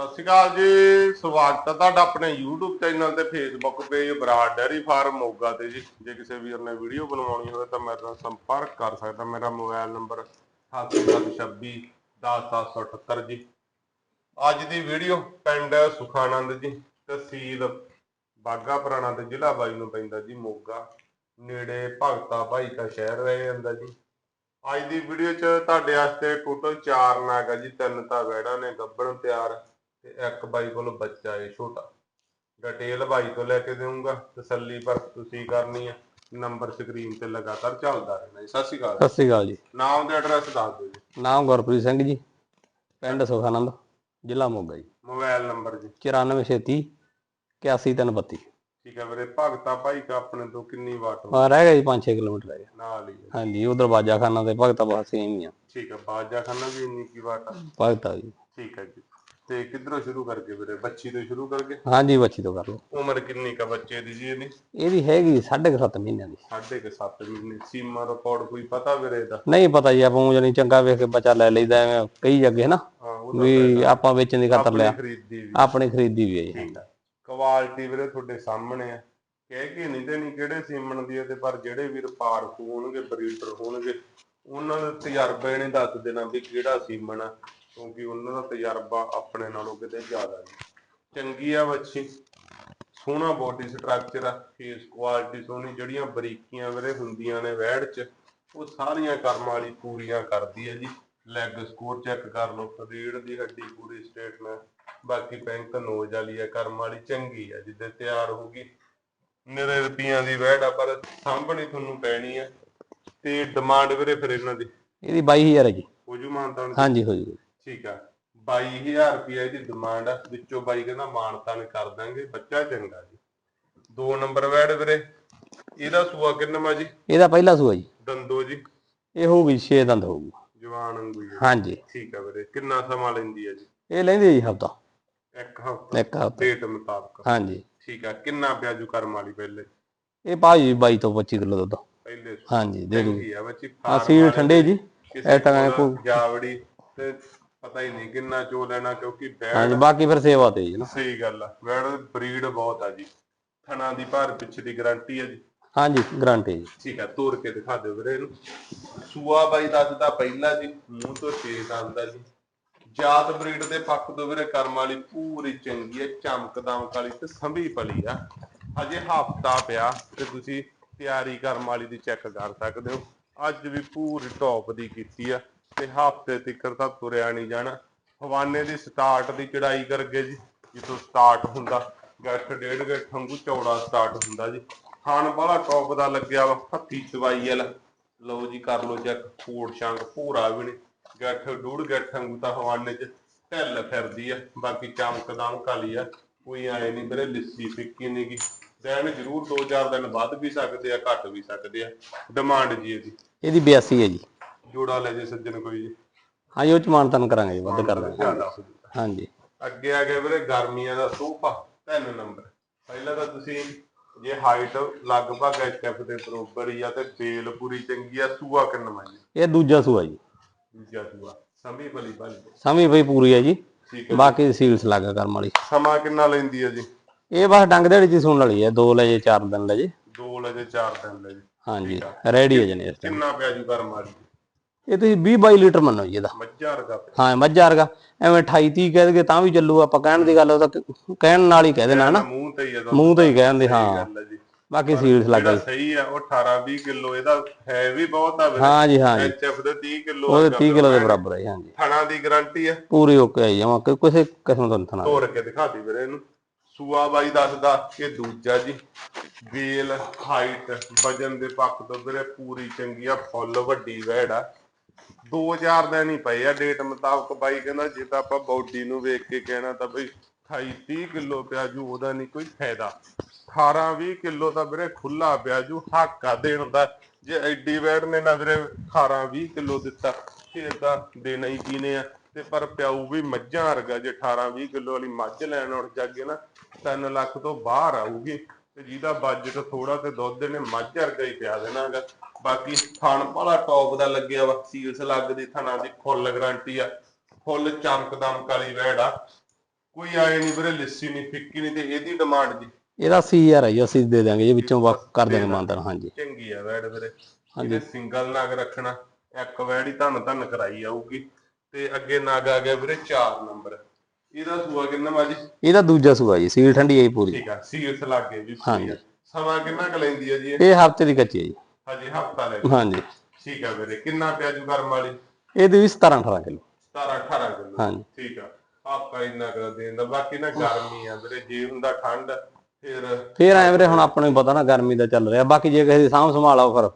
ਸਤਿ ਸ਼੍ਰੀ ਅਕਾਲ ਜੀ, ਸਵਾਗਤ ਹੈ ਤੁਹਾਡਾ ਆਪਣੇ YouTube ਚੈਨਲ ਤੇ, Facebook page Brar dairy farm Moga ਤੇ ਜੀ। ਜੇ ਕਿਸੇ ਵੀਰ ਨੇ ਵੀਡੀਓ ਬਣਵਾਉਣੀ ਹੋਵੇ ਤਾਂ ਮੇਰੇ ਨਾਲ ਸੰਪਰਕ ਕਰ ਸਕਦਾ। ਮੇਰਾ ਮੋਬਾਈਲ ਨੰਬਰ 8726 10778 ਜੀ। ਅੱਜ ਦੀ ਵੀਡੀਓ ਪਿੰਡ ਸੁਖਾਨੰਦ ਜੀ, ਤਹਿਸੀਲ ਬਾਗਾ ਪੁਰਾਣਾ ਤੇ ਜ਼ਿਲ੍ਹਾ ਬਾਈ ਨੂੰ ਪੈਂਦਾ ਜੀ, ਮੋਗਾ। ਨੇੜੇ ਭਗਤਾ ਭਾਈ ਦਾ ਸ਼ਹਿਰ ਰਹਿ ਜਾਂਦਾ ਜੀ। ਅੱਜ ਦੀ ਵੀਡੀਓ 'ਚ ਤੁਹਾਡੇ ਵਾਸਤੇ ਟੋਟਲ 4 ਨਾਗ ਆ ਜੀ, ਤਿੰਨ ਤਾਂ ਵੈੜਾਂ ਨੇ, ਗੱਬਣ ਤਿਆਰ। ਤੇ ਇੱਕ ਬਾਈ ਕੋਲ ਬੱਚਾ ਏ ਛੋਟਾ। ਡਿਟੇਲ ਬਾਈ ਤੋਂ ਲੈ ਕੇ ਦੇਵਾਂਗਾ ਤਸੱਲੀ ਪਰ ਤੁਸੀਂ ਕਰਨੀ ਆ। ਨੰਬਰ ਸਕਰੀਨ ਤੇ ਲਗਾਤਾਰ ਚੱਲਦਾ ਰਹਿਣਾ ਜੀ। ਸਤਿ ਸ਼੍ਰੀ ਅਕਾਲ। ਸਤਿ ਸ੍ਰੀ ਅਕਾਲ ਜੀ। ਨਾਮ ਤੇ ਐਡਰੈਸ ਦੱਸ ਦਿਓ ਜੀ। ਨਾਮ ਗੁਰਪ੍ਰੀਤ ਸਿੰਘ ਜੀ ਪਿੰਡ ਸੁਖਾਨੰਦ ਜ਼ਿਲ੍ਹਾ ਮੋਗਾ ਜੀ। ਮੋਬਾਈਲ ਨੰਬਰ ਜੀ। 9433 81332 ਠੀਕ ਹੈ ਵੀਰੇ ਭਗਤਾ ਭਾਈ ਕਾ ਆਪਣੇ ਤੋਂ ਕਿੰਨੀ ਵਾਟ ਹੋ ਆ ਰਹਿ ਗਿਆ ਜੀ 5-6 ਕਿਲੋਮੀਟਰ ਰਹਿ ਗਿਆ। ਨਾਲ ਹੀ ਹੈ। ਹਾਂਜੀ ਉਧਰ ਬਾਜਾ ਖਾਨਾ ਤੇ ਭਗਤਾ ਬਸ ਸੇਮ ਹੀ ਆ। ਠੀਕ ਹੈ ਬਾਜਾ ਖਾਨਾ ਵੀ ਇੰਨੀ ਕੀ ਵਾਟ ਆ। ਭਗਤਾ ਜੀ। ਠੀਕ ਹੈ ਜੀ। ਤੇ ਕਿੱਧਰੋਂ ਸ਼ੁਰੂ ਕਰਕੇ ਵੀਰੇ ਬੱਚੀ ਤੋਂ ਸ਼ੁਰੂ ਕਰਕੇ? ਹਾਂਜੀ ਬੱਚੀ ਤੋਂ ਕਰ ਲਓ। ਉਮਰ ਕਿੰਨੀ ਕਾ ਬੱਚੇ ਦੀ ਜੀ ਇਹਦੀ? ਇਹਦੀ ਹੈਗੀ 7.5 ਮਹੀਨਿਆਂ ਦੀ। ਸਾਢੇ ਕੇ 7 ਮਹੀਨੇ ਸੀਮਾ ਰਿਕਾਰਡ ਕੋਈ ਪਤਾ ਵੀਰੇ ਦਾ ਨਹੀਂ ਪਤਾ ਜੀ ਆਪਾਂ ਊਂ ਜਾਨੀ ਚੰਗਾ ਵੇਖ ਕੇ ਬੱਚਾ ਲੈ ਲਈਦਾ ਐਵੇਂ ਕਈ ਜੱਗੇ ਨਾ ਉਹ ਵੀ ਆਪਾਂ ਵੇਚਣ ਦੀ ਖਾਤਰ ਲਿਆ। ਆਪਣੀ ਖਰੀਦੀ ਵੀ ਹੈ ਜੀ। ਕੁਆਲਿਟੀ ਵੀਰੇ ਤੁਹਾਡੇ ਸਾਹਮਣੇ ਆ। ਕਹਿ ਕੇ ਨਹੀਂ ਦੇਣੀ ਕਿਹੜੇ ਸੀਮਨ ਦੀ ਤੇ ਪਰ ਜਿਹੜੇ ਵੀਰ ਪਾਰਕ ਹੋਣਗੇ ਬਰੀਡਰ ਹੋਣਗੇ ਉਹਨਾਂ ਦੇ ਤਜਰਬੇ ਨੇ ਦੱਸ ਦੇਣਾ ਵੀ ਕਿਹੜਾ ਸੀਮਨ ਆ। ਕਿਉਂਕਿ ਉਹਨਾਂ ਦਾ ਤਜਰਬਾ ਆਪਣੇ ਨਾਲੋਂ ਕਿਤੇ ਜ਼ਿਆਦਾ ਜੀ ਚੰਗੀ ਆ ਬੱਚੀ ਸੋਹਣਾ ਬੋਡੀ ਸਟਰਕਚਰ ਆ ਫੇਸ ਕੁਆਲਿਟੀ ਸੋਹਣੀ ਜਿਹੜੀਆਂ ਬਰੀਕੀਆਂ ਵੀਰੇ ਹੁੰਦੀਆਂ ਨੇ ਵੈੜ 'ਚ ਉਹ ਸਾਰੀਆਂ ਕਰਮ ਵਾਲੀ ਪੂਰੀਆਂ ਕਰਦੀ ਹੈ ਜੀ। ਲੈਗ ਸਕੋਰ ਚੈੱਕ ਕਰ ਲਓ ਰੀੜ ਦੀ ਹੱਡੀ ਪੂਰੀ ਸਟੇਟ ਨੇ ਬਾਕੀ ਬੈਂਕ ਨੋਜ ਵਾਲੀ ਹੈ ਕਰਮ ਵਾਲੀ ਚੰਗੀ ਹੈ ਜਿੱਦੇ ਤਿਆਰ ਹੋਊਗੀ ਨਿਰੇ ਰੁਪਈਆਂ ਦੀ ਵੈੜ ਆ ਪਰ ਸਾਂਭਣੀ ਤੁਹਾਨੂੰ ਪੈਣੀ ਹੈ ਤੇ ਡਿਮਾਂਡ ਵੀਰੇ ਫਿਰ ਇਹਨਾਂ ਦੀ। ਇਹਦੀ 22000 ਹੈ ਜੀ। ਹੋ ਜੂ ਮਾਨਤਾਨ ਹਾਂਜੀ ਹੋ ਜੂਗੀ ਠੀਕ ਆ। 22000 ਰੁਪਏ ਦੀ ਡਿਮਾਂਡ ਆ। ਵਿੱਚੋਂ ਬਾਈ ਕਹਿੰਦਾ ਮਾਨਤਾਨ ਕਰ ਦਾਂਗੇ ਬੱਚਾ ਚੰਗਾ ਜੀ। ਦੋ ਨੰਬਰ ਵੈੜ ਵੀਰੇ ਇਹਦਾ ਸੂਆ ਕਿੰਨਾ ਜੀ? ਇਹਦਾ ਪਹਿਲਾ ਸੂਆ ਜੀ। ਦੰਦੋ ਜੀ। ਇਹ ਹੋਊਗੀ 6 ਦੰਦ ਹੋਊਗੀ। ਜਵਾਨ ਅੰਗੂ ਜੀ ਹਾਂਜੀ। ਠੀਕ ਆ ਵੀਰੇ ਕਿੰਨਾ ਸਮਾਂ ਲੈਂਦੀ ਹੈ ਜੀ? ਇਹ ਲੈਂਦੇ ਜੀ ਹਫਤਾ। ਇੱਕ ਹਫ਼ਤਾ। ਇੱਕ ਹਫਤਾ। ਡੇਟ ਮੁਤਾਬਕ। ਹਾਂਜੀ। ਠੀਕ ਆ ਕਿੰਨਾ ਪਿਆਜੂ ਕਰਮ ਵਾਲੀ ਪਹਿਲੇ? ਇਹ ਭਾਜੀ 22 ਤੋਂ 25 ਕਿਲੋ ਦੁੱਧ। ਪਹਿਲੇ ਹਾਂਜੀ ਦੇ ਦੂਗੀ। ਆ ਬੱਚੀ। ਠੰਡੇ ਜੀ। ਇਹ ਤਾਂ ਕੋਲ ਕੋਈ- ਜਾਵੜੀ ਤੇ ਪਤਾ ਹੀ ਨਹੀਂ ਕਿੰਨਾ ਚੋ ਲੈਣਾ ਕਿਉਂਕਿ ਬੈੜ ਹਾਂਜੀ ਬਾਕੀ ਫਿਰ ਸੇਵਾ ਤੇ ਜੀ ਨਾ। ਸਹੀ ਗੱਲ ਆ ਬੈੜ ਬਰੀਡ ਬਹੁਤ ਆ ਜੀ। ਥਣਾ ਦੀ ਭਾਰ ਪਿੱਛੇ ਦੀ ਗਾਰੰਟੀ ਆ ਜੀ। ਹਾਂਜੀ ਗਰੰਟੀ ਜੀ। ਠੀਕ ਆ ਤੋੜ ਕੇ ਦਿਖਾ ਦਿਓ ਵੀਰੇ ਇਹਨੂੰ। ਸੂਆ ਬਾਈ ਦੱਸਦਾ ਪਹਿਲਾ ਜੀ ਮੂੰਹ ਤੋਂ ਤੇਜ਼ ਆਉਂਦਾ ਜੀ। ਜਾਤ ਬਰੀਡ ਦੇ ਪੱਖ ਤੋਂ ਵੀਰੇ ਕਰਮ ਵਾਲੀ ਪੂਰੀ ਚੰਗੀ ਹੈ ਚਮਕ ਦਮਕ ਵਾਲੀ ਤੇ ਸੰਭੀ ਪਲੀ ਆ। ਅਜੇ ਹਫਤਾ ਪਿਆ ਤੇ ਤੁਸੀਂ ਤਿਆਰੀ ਕਰਮ ਵਾਲੀ ਦੀ ਚੈੱਕ ਕਰ ਸਕਦੇ ਹੋ। ਅੱਜ ਵੀ ਪੂਰੀ ਟੌਪ ਦੀ ਕੀਤੀ ਆ। ਤੇ ਹਫ਼ਤੇ ਤੱਕ ਤਾਂ ਤੁਰਿਆ ਨਹੀਂ ਜਾਣਾ। ਹਵਾਨੇ ਦੀ ਸਟਾਰਟ ਦੀ ਚੜਾਈ ਕਰਕੇ ਜੀ, ਜਿੱਥੋਂ ਸਟਾਰਟ ਹੁੰਦਾ। ਗੱਠ ਡੇਢ ਗੱਠ ਵਾਂਗੂ ਚੌੜਾ ਸਟਾਰਟ ਹੁੰਦਾ ਜੀ। ਖਾਣ ਵਾਲਾ ਟੌਪ ਦਾ ਲੱਗਿਆ ਵਾ, ਹੱਥੀ ਚਵਾਈ ਵਾਲਾ। ਲਓ ਜੀ, ਕਰ ਲਓ ਚੈੱਕ ਫੂੜ ਸ਼ੰਗ ਪੂਰਾ ਵੀ ਨਹੀਂ। ਗੱਠ ਡੂੜ ਗੱਠ ਵਾਂਗੂ ਤਾਂ ਹਵਾਨੇ 'ਚ ਢਿੱਲ ਫਿਰਦੀ ਆ। ਬਾਕੀ ਚਮਕ ਦਮਕ ਵਾਲੀ ਆ। ਕੋਈ ਆਏ ਨਹੀਂ ਵੀਰੇ, ਲਿੱਸੀ ਫਿੱਕੀ ਨਹੀਂ ਗੀ। ਦਿਨ ਜ਼ਰੂਰ 2-4 ਦਿਨ ਵੱਧ ਵੀ ਸਕਦੇ ਆ, ਘੱਟ ਵੀ ਸਕਦੇ ਆ। ਡਿਮਾਂਡ ਜੀ ਇਹਦੀ। ਇਹਦੀ 82 ਹੈ ਜੀ। ਜੋੜਾ ਲੈ ਜੇ ਸੱਜਣ ਕੋਈ ਜੀ। ਹਾਂਜੀ ਉਹ ਚ ਮਾਨਤਨ ਕਰਾਂਗੇ ਜੀ ਵੱਧ ਕਰ ਦਾਂਗੇ। ਜ਼ਿਆਦਾ। ਹਾਂਜੀ। ਅੱਗੇ ਆ ਗਿਆ ਵੀਰੇ ਗਰਮੀਆਂ ਦਾ ਸੋਫਾ ਤਿੰਨ ਨੰਬਰ। ਪਹਿਲਾਂ ਤਾਂ ਤੁਸੀਂ ਜੇ ਹਾਈਟ ਲਗਭਗ ਐਚਐਫ ਦੇ ਬਰੋਬਰ ਹੀ ਆ ਤੇ ਬੇਲ ਪੂਰੀ ਚੰਗੀ ਆ ਸੂਆ ਕਿੰਨਾ ਮਾਈ ਇਹ ਦੂਜਾ ਸੂਆ ਜੀ। ਦੂਜਾ ਸੂਆ ਸਮੀ ਭਲੀ ਭਾਲੀ ਸਮੀ ਬਈ ਪੂਰੀ ਹੈ ਜੀ। ਬਾਕੀ ਸੀਲਸ ਲੱਗਾ ਕਰਮ ਵਾਲੀ। ਸਮਾਂ ਕਿੰਨਾ ਲੈਂਦੀ ਹੈ ਜੀ? ਇਹ ਬਸ ਡੰਗ ਦੇੜੀ ਚ ਸੁਣ ਵਾਲੀ ਹੈ ਦੋ ਲੈ ਜੇ ਚਾਰ ਦਿਨ ਲੈ ਜੇ। ਦੋ ਲੈ ਜੇ ਚਾਰ ਦਿਨ ਲੈ ਜੀ। ਹਾਂਜੀ ਰੈਡੀ ਹੈ ਜਨੇ ਇਸ ਟਾਈਮ ਕਿੰਨਾ ਪਿਆ ਜੂ ਕਰ ਮਾਰੀ ਇਹ ਤੁਸੀਂ 20 22 ਲੀਟਰ ਮੰਨੋ ਜੀ ਇਹਦਾ। ਮੱਝਾਂ ਵਰਗਾ। ਹਾਂ ਮੱਝਾ ਵਰਗਾ। ਐਵੇਂ 28 30 ਕਹਿ ਦਗੇ ਤਾਂ ਵੀ ਚੱਲੂ ਆਪਾਂ ਕਹਿਣ ਦੀ ਗੱਲ ਉਹ ਤਾਂ ਕ- ਕਹਿਣ ਨਾਲ ਹੀ ਕਹਿ ਦੇਣਾ ਨਾ ਮੂੰਹ ਤੇ ਹੀ ਆ ਮੂੰਹ ਤੋਂ ਹੀ ਕਹਿੰਦੇ ਹਾਂ। ਹੈ ਜੀ। ਬਾਕੀ ਸੀਲਸ ਲੱਗਾ ਸਹੀ ਆ ਉਹ 18 20 ਕਿਲੋ ਇਹਦਾ ਹੈ ਵੀ ਬਹੁਤ ਆ ਹਾਂ ਜੀ ਹਾਂ ਜੀ। ਐਚਐਫ ਦੇ 30 ਕਿਲੋ ਉਹਦੇ 30 ਕਿਲੋ ਦੇ ਬਰਾਬਰ ਹੈ ਹਾਂਜੀ ਥਣਾ ਦੀ ਗਾਰੰਟੀ ਆ। ਪੂਰੀ ਓਕੇ ਹੈ ਜਮਾ ਕਿਸੇ ਕਿਸਮ ਦਾ ਨਹੀਂ ਤੋੜ ਕੇ ਦਿਖਾਤੀ ਵੀਰੇ ਇਹਨੂੰ। ਸੂਆ ਬਾਈ ਦੱਸਦਾ ਕਿ ਦੂਜਾ ਜੀ। ਵੇਲ ਹਾਈਟ ਵਜਨ ਦੇ ਪੱਖ ਤੋਂ ਵੀਰੇ ਪੂਰੀ ਚੰਗੀ ਆ ਫੁੱਲ ਵੱਡੀ ਵੈੜ ਆ। 2000 ਦਿਨ ਹੀ ਪਏ ਆ ਡੇਟ ਮੁਤਾਬਕ ਬਾਈ ਕਹਿੰਦਾ ਜੇ ਤਾਂ ਆਪਾਂ ਬਾਡੀ ਨੂੰ ਵੇਖ ਕੇ ਕਹਿਣਾ ਤਾਂ ਬਈ 28 30 ਕਿਲੋ ਪਿਆਜੂ ਉਹਦਾ ਨਹੀਂ ਕੋਈ ਫਾਇਦਾ। 18 20 ਕਿਲੋ ਤਾਂ ਵੀਰੇ ਖੁੱਲਾ ਪਿਆਜੂ ਹਾਕਾ ਦੇਣ ਦਾ। ਜੇ ਐਡੀ ਵੈੜ ਨੇ ਨਾ ਵੀਰੇ 18 20 ਕਿਲੋ ਦਿੱਤਾ, ਫਿਰ ਤਾਂ ਦੇਣਾ ਹੀ ਕੀਨੇ ਆ? ਤੇ ਪਰ ਪਿਆਊ ਵੀ ਮੱਝਾਂ ਵਰਗਾ, ਜੇ 18 20 ਕਿਲੋ ਵਾਲੀ ਮੱਝ ਲੈਣ ਉੱਠ ਜਾਗੇ ਨਾ 3 ਲੱਖ ਤੋਂ ਬਾਹਰ ਆਊਗੀ। ਤੇ ਜਿਹਦਾ ਬਜਟ ਥੋੜਾ ਤੇ ਦੁੱਧ ਨੇ ਮੱਝ ਵਰਗਾ ਹੀ ਪਿਆ ਦੇਣਾਗਾ। ਬਾਕੀ ਥਣ ਵਾਲਾ ਟੌਪ ਦਾ ਲੱਗਿਆ ਵਾ ਸੀਲਸ ਲੱਗਦੀ ਥਣਾ ਦੀ ਫੁੱਲ ਗਾਰੰਟੀ ਆ। ਫੁੱਲ ਚਮਕ ਦਮਕ ਵਾਲੀ ਵੈੜ ਆ। ਕੋਈ ਆਏ ਨਹੀਂ ਵੀਰੇ ਲਿੱਸੀ ਨਹੀਂ ਫਿੱਕੀ ਨਹੀਂ ਤੇ ਇਹਦੀ ਡਿਮਾਂਡ ਜੀ। ਇਹਦਾ 80000 ਹੈ ਜੀ ਅਸੀਂ ਦੇ ਦਾਂਗੇ ਜੀ ਵਿੱਚੋਂ ਵਕ ਕਰ ਦਾਂਗੇ ਮਾਨਤਨ ਹਾਂਜੀ। ਚੰਗੀ ਆ ਵੈੜ ਵੀਰੇ। ਇਹਨੇ ਸਿੰਗਲ ਨਾਗ ਰੱਖਣਾ ਇੱਕ ਵੈੜ ਹੀ ਧੰਨ ਧੰਨ ਕਰਾਈ ਆਊਗੀ ਤੇ ਅੱਗੇ ਨਾਗ ਆ ਗਿਆ ਵੀਰੇ 4 ਨੰਬਰ ਇਹਦਾ ਸੂਆ ਕਿੰਨਾ ਮਾਜੀ ਇਹਦਾ ਦੂਜਾ ਸੂਆ ਜੀ ਸੀਲ ਠੰਡੀ ਆਈ ਪੂਰੀ। ਠੀਕ ਆ ਸੀਰਸ ਲੱਗੇ ਪੂਰੀ ਆ ਸਮਾਂ ਕਿੰਨਾ ਕੁ ਲੈਂਦੀ ਆ ਜੀ ਇਹ? ਹਫ਼ਤੇ ਦੀ ਕੱਚੀ ਹੈ ਜੀ। ਹਜੇ ਹਫਤਾ ਲੈ ਹਾਂਜੀ। ਠੀਕ ਆ ਵੀਰੇ ਕਿੰਨਾ ਪਿਆ ਜੂ ਕਰਮ ਵਾਲੀ ਇਹਦੀ ਵੀ 17 18 ਕਿਲੋ। 17 18 ਕਿਲੋ। ਹਾਂਜੀ। ਠੀਕ ਆ। ਆਪਾਂ ਇੰਨਾ ਕਰ ਦੇਣ ਦਾ ਬਾਕੀ ਨਾ ਗਰਮੀ ਆ ਵੀਰੇ ਜੇ ਹੁੰਦਾ ਠੰਡ ਫਿਰ ਫੇਰ ਐ ਵੀਰੇ ਹੁਣ ਆਪਾਂ ਨੂੰ ਪਤਾ ਨਾ ਗਰਮੀ ਦਾ ਚੱਲ ਰਿਹਾ। ਬਾਕੀ ਜੇ ਕਿਸੇ ਦੀ ਸਾਂਭ ਸੰਭਾਲੋ ਫਿਰ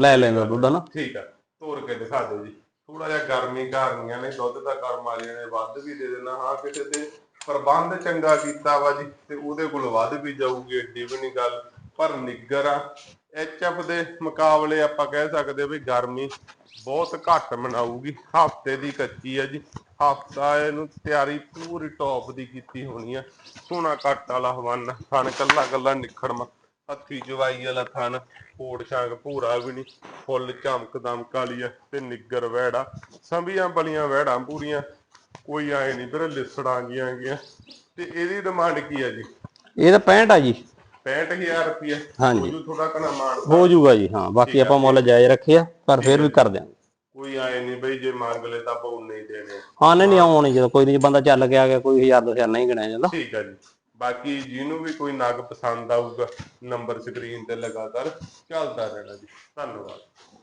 ਲੈ ਲੈਂਦਾ ਦੁੱਧ ਨਾ ਠੀਕ ਆ। ਤੋਰ ਕੇ ਦਿਖਾ ਦਿਓ ਜੀ। ਥੋੜਾ ਜਿਹਾ ਗਰਮੀ ਘਾਰਨੀਆਂ ਨੇ ਦੁੱਧ ਦਾ ਕਰਮ ਵਾਲਿਆਂ ਨੇ ਵੱਧ ਵੀ ਦੇ ਦੇਣਾ। ਹਾਂ ਕਿਸੇ ਤੇ ਪ੍ਰਬੰਧ ਚੰਗਾ ਕੀਤਾ ਵਾ ਜੀ ਤੇ ਉਹਦੇ ਕੋਲ ਵੱਧ ਵੀ ਜਾਊਗੀ ਏਡੀ ਵੀ ਨਹੀਂ ਗੱਲ। ਪਰ ਨਿੱਗਰ ਆ। ਐਚਐਫ ਦੇ ਮੁਕਾਬਲੇ ਆਪਾਂ ਕਹਿ ਸਕਦੇ ਵੀ ਗਰਮੀ ਬਹੁਤ ਘੱਟ ਮਨਾਊਗੀ। ਹਫ਼ਤੇ ਦੀ ਕੱਚੀ ਆ ਜੀ। ਹਫਤਾ ਇਹਨੂੰ ਤਿਆਰੀ ਪੂਰੀ ਟੌਪ ਦੀ ਕੀਤੀ ਹੋਣੀ ਆ। ਸੋਨਾ ਕੱਟ ਵਾਲਾ ਹਵਾਨਾ ਥਣ, ਕੱਲਾ ਕੱਲਾ ਨਿਖੜਮਾ। ਹੱਥੀ ਜਵਾਈ ਵਾਲਾ ਥਣ ਕੋੜ ਛਾਂਗ ਭੂਰਾ ਵੀ ਨਹੀਂ ਫੁੱਲ ਚਮਕ ਦਮਕ ਵਾਲੀ ਆ ਤੇ ਨਿੱਗਰ ਵਹਿੜਾ ਸੰਭੀਆਂ ਬਲੀਆਂ ਵਹਿੜਾਂ ਪੂਰੀਆਂ। ਕੋਈ ਆਏ ਨਹੀਂ ਵੀਰੇ, ਲਿਸੜਾਂ ਗੀਆਂ ਗੀਆਂ। ਤੇ ਇਹਦੀ ਡਿਮਾਂਡ ਕੀ ਆ ਜੀ? ਇਹ ਤਾਂ 65 ਆ ਜੀ। 65000 ਰੁਪਏ ਹਾਂਜੀ। ਉਹ ਥੋੜਾ ਕਨਾ ਮਾਨ ਹੋ ਜਾਊਗਾ ਜੀ ਹਾਂ ਬਾਕੀ ਆਪਾਂ ਮੁੱਲ ਜਾਇਜ਼ ਰੱਖਿਆ ਪਰ ਫੇਰ ਵੀ ਕਰ ਦਿਆਂਗੇ। ਕੋਈ ਆਏ ਨਹੀਂ ਬਈ ਜੇ ਮੰਗ ਲੈ ਤਾਂ ਆਪਾਂ ਉਨੇ ਹੀ ਦੇਣੇ ਹਾਂ ਨਹੀਂ ਨਹੀਂ ਆਉਣੀ ਜਦੋਂ ਕੋਈ ਨਹੀਂ ਬੰਦਾ ਚੱਲ ਕੇ ਆ ਗਿਆ ਕੋਈ 1000 2000 ਨਹੀਂ ਗਿਣਿਆ ਜਾਂਦਾ। ਠੀਕ ਆ ਜੀ। ਬਾਕੀ ਜਿਹਨੂੰ ਵੀ ਕੋਈ ਨਗ ਪਸੰਦ ਆਊਗਾ ਨੰਬਰ ਸਕਰੀਨ ਤੇ ਲਗਾਤਾਰ ਚੱਲਦਾ ਰਹਿਣਾ ਜੀ। ਧੰਨਵਾਦ।